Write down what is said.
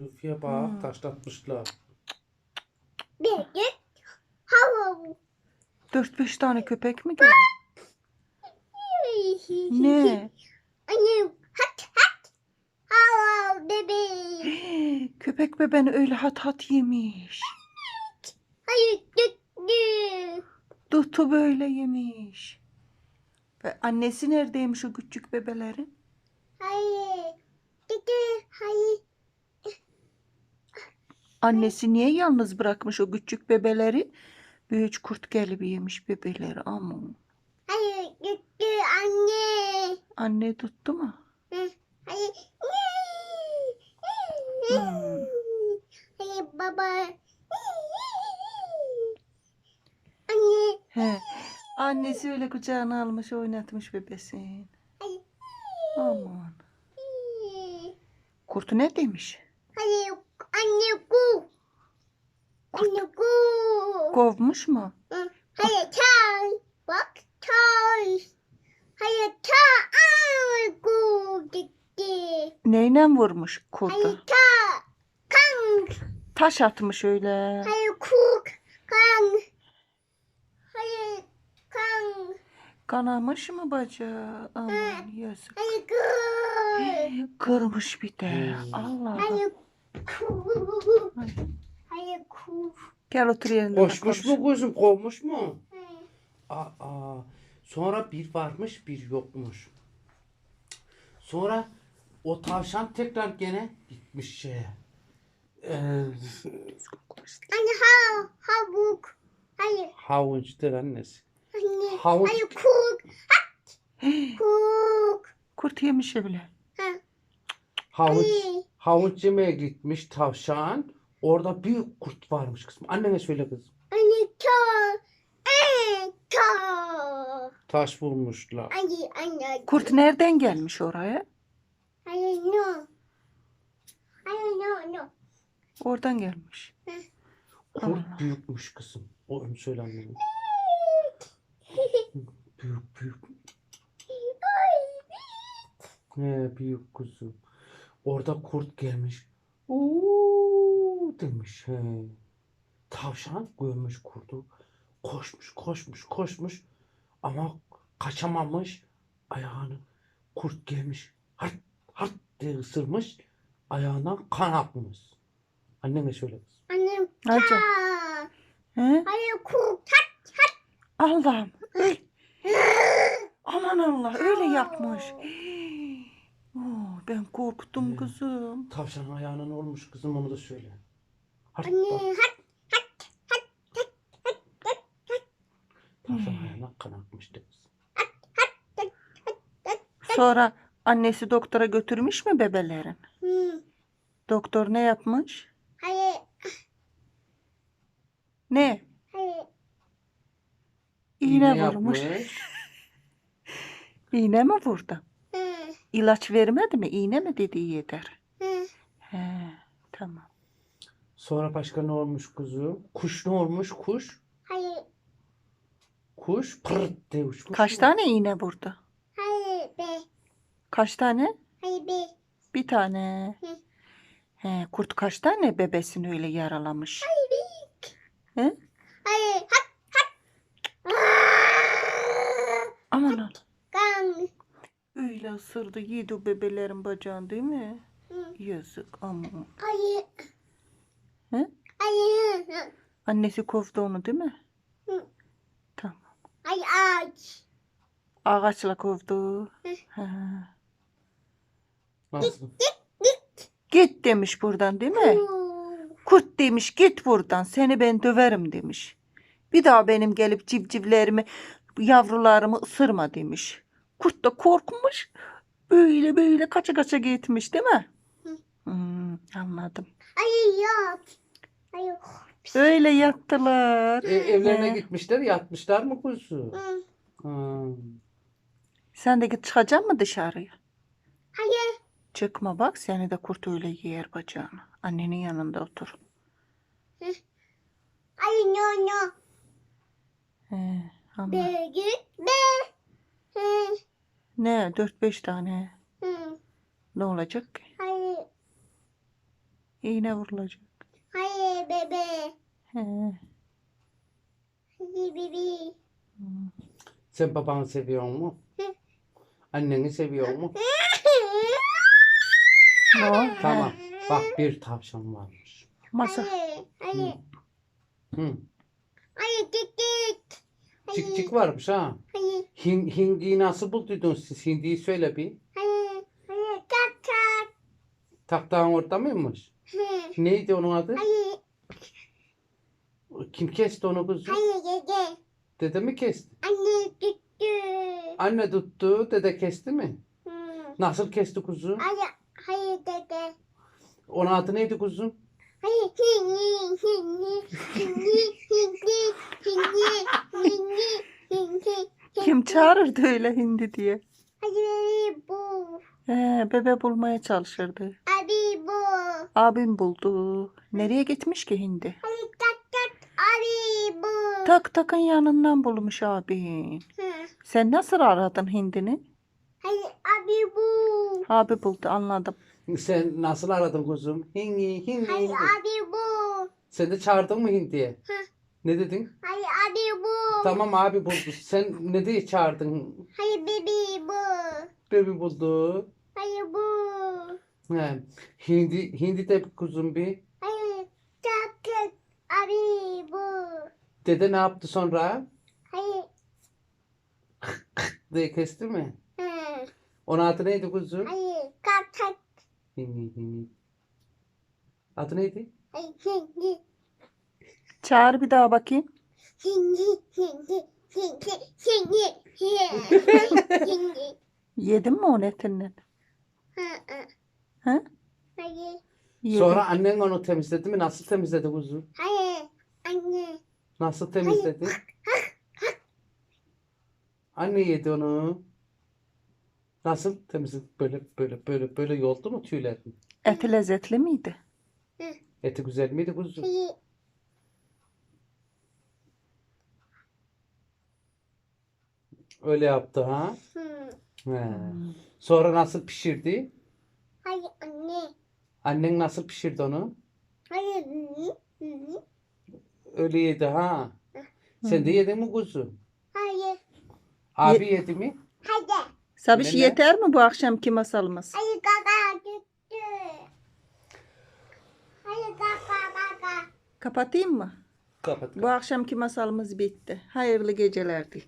Lütfiye bak Hmm. taşlatmışlar. Büyük. Hava. 4-5 tane köpek mi geldi? Ne? Anne hat hat. Hava bebeğim. Köpek bebeğini öyle hat hat yemiş. Hayır düttü. Dutu böyle yemiş. Ve annesi neredeymiş o küçük bebelerin? Hayır. Düttü. Annesi niye yalnız bırakmış o küçük bebeleri? Büyük kurt gelip yemiş bebeleri ama. Hayır düttü anne. Anne tuttu mu? Hı, Hayır. Hmm. Hayır baba. Anne. He. Annesi öyle kucağına almış oynatmış bebesin. Aman. Kurtu ne demiş? Hayır. Anne ku. Anne ku. Kovmuş mu? Hı, Hayır çay. Bak çay. Hayır çay. Ay ku gitti. Neyle vurmuş kurdu? Hayır çay. Kan. Taş atmış öyle. Hayır kuk. Kan. Hayır kan. Kanamış mı bacağı? Aman yazık. Hayır kuk. Kırmış bir de. Allah Allah. Hayır kuk. Ay. Hayır kuk. Gel otur yerinde. de Koşmuş mu kuzum kovmuş mu? Aa, sonra bir varmış bir yokmuş. Sonra o tavşan tekrar gene gitmiş şeye. Ee, Anne ha havuk. Hayır. havuçtur annesi. Anne. Havuç. Hayır kuk. Kuk. Kurt yemiş bile. Ha. Havuç, Hayır. havuç yemeye gitmiş tavşan. Orada büyük kurt varmış kızım. Annene söyle kızım. Anne ta. Ee, ta. Taş bulmuşlar. Hayır anne. Kurt nereden gelmiş oraya? Hayır no. Hayır no no. Oradan gelmiş. Kurt Allah. büyükmüş kızım. O onu söyle annene. Büyük büyük. He büyük kuzum. Orada kurt gelmiş. Uuu demiş. He. Tavşan görmüş kurdu. Koşmuş koşmuş koşmuş. Ama kaçamamış. Ayağını kurt gelmiş. Hart hart diye ısırmış. Ayağından kan akmış. Annene söyle kızım. Annem ta. He? Hayır kuk. Allah'ım. öl- Aman Allah öyle yapmış. Oo, ben korktum kızım. Tavşan ayağına ne olmuş kızım onu da söyle. Hart Anne hat. Tavşan ayağına kan akmıştı kızım. Sonra annesi doktora götürmüş mü bebelerin? Hı. Doktor ne yapmış? Hayır. Ne? Hayır. İğne vurmuş. yapmış. İğne mi vurdu? Hı. İlaç vermedi mi? İğne mi dedi yeter. Hı. He, tamam. Sonra başka ne olmuş kuzum? Kuş ne olmuş? Kuş. Hayır. Kuş pırt diye uçmuş. Kaç mu? tane iğne vurdu? Hayır be. Kaç tane? Hayır be. Bir tane. Hı. He, kurt kaç tane bebesini öyle yaralamış? He? Hayır. Hat hat. Aman Allah. Kan. Öyle ısırdı yedi o bebelerin bacağını değil mi? Hı. Yazık aman. Hayır. He? Hayır. Annesi kovdu onu değil mi? Hı. Tamam. Hayır aç. Ağaçla kovdu. Hı. Ha. Nasıl? Git demiş buradan değil mi? Kurt demiş git buradan seni ben döverim demiş. Bir daha benim gelip civcivlerimi yavrularımı ısırma demiş. Kurt da korkmuş. Böyle böyle kaça kaça gitmiş değil mi? Hı. Hmm, anladım. Hayır yok. Hayır. Öyle yattılar. E, evlerine He. gitmişler yatmışlar mı kuzu? Hı. Ha. Sen de git çıkacaksın mı dışarıya? Hayır. Çıkma bak seni de kurt öyle yer bacağını. Annenin yanında otur. Hayır no no. He, be. Hı. Ne dört beş tane Hı. ne olacak ki? İğne vurulacak. Hayır bebe. He. Hayır bebe. Sen babanı seviyor mu? Anneni seviyor mu? O, Tamam. Bak bir tavşan varmış. Masa. Hayır. Hayır. Hı. Hayır git git. Cik cik varmış ha. Hayır. Hin, hindiyi nasıl bulduydunuz siz? Hindiyi söyle bir. Hayır. Hayır. Tak tak. Taktağın orada mıymış? Hı. Neydi onun adı? Hayır. Kim kesti onu kızım? Hayır dede. Dede mi kesti? Anne gitti. Anne tuttu, dede kesti mi? Hı. Nasıl kesti kuzu? Hayır. Hayır dede. Onun adı neydi kuzum? Hayır. Hindi. Hindi. Hindi. Hindi. Hindi. Hindi. Hindi. Kim çağırırdı öyle hindi diye? Hayır bu. He, bebe bulmaya çalışırdı. Abim buldu. Nereye gitmiş ki hindi? Hayır tak tak. Abi bu. Tak takın yanından bulmuş abin. Hı. Sen nasıl aradın hindini? Hayır abi bu. Abi buldu anladım. Sen nasıl aradın kuzum? Hindi, hindi, Hayır hindi. abi bu. Sen de çağırdın mı hindiye? Hı. Ne dedin? Hayır abi bu. Tamam abi buldu. Sen ne diye çağırdın? Hayır bebi bu. Bebi buldu. He. Hindi, hindi de kuzum bir. Hayır tak tak. Abi bu. Dede ne yaptı sonra? Hayır. Diye kesti mi? Hı. Onun adı neydi kuzum? Hayır tak tak. Hindi, hindi. Adı neydi? Hayır hindi. Çağır bir daha bakayım. Hindi. Hindi. Hindi. Hindi. Hindi. Yedin mi o etinden? He? Hayır. Yedim. Sonra annen onu temizledi mi? Nasıl temizledi kuzum? Hayır. Anne. Nasıl temizledi? Anne yedi onu. Nasıl temizledi? Böyle böyle böyle böyle yoldu mu tüylerini? Eti lezzetli miydi? Eti güzel miydi kuzum? Hayır. Öyle yaptı ha? Hı. He. Sonra nasıl pişirdi? Annen nasıl pişirdi onu? Hayır. Öyle yedi ha? Sen de yedin mi kuzum? Hayır. Abi yedi mi? Hayır. Sabiş Nene? yeter mi bu akşamki masalımız? Hayır kaka gitti. Hayır kaka kaka. Kapatayım mı? Kapat. Bu akşamki masalımız bitti. Hayırlı gecelerdi.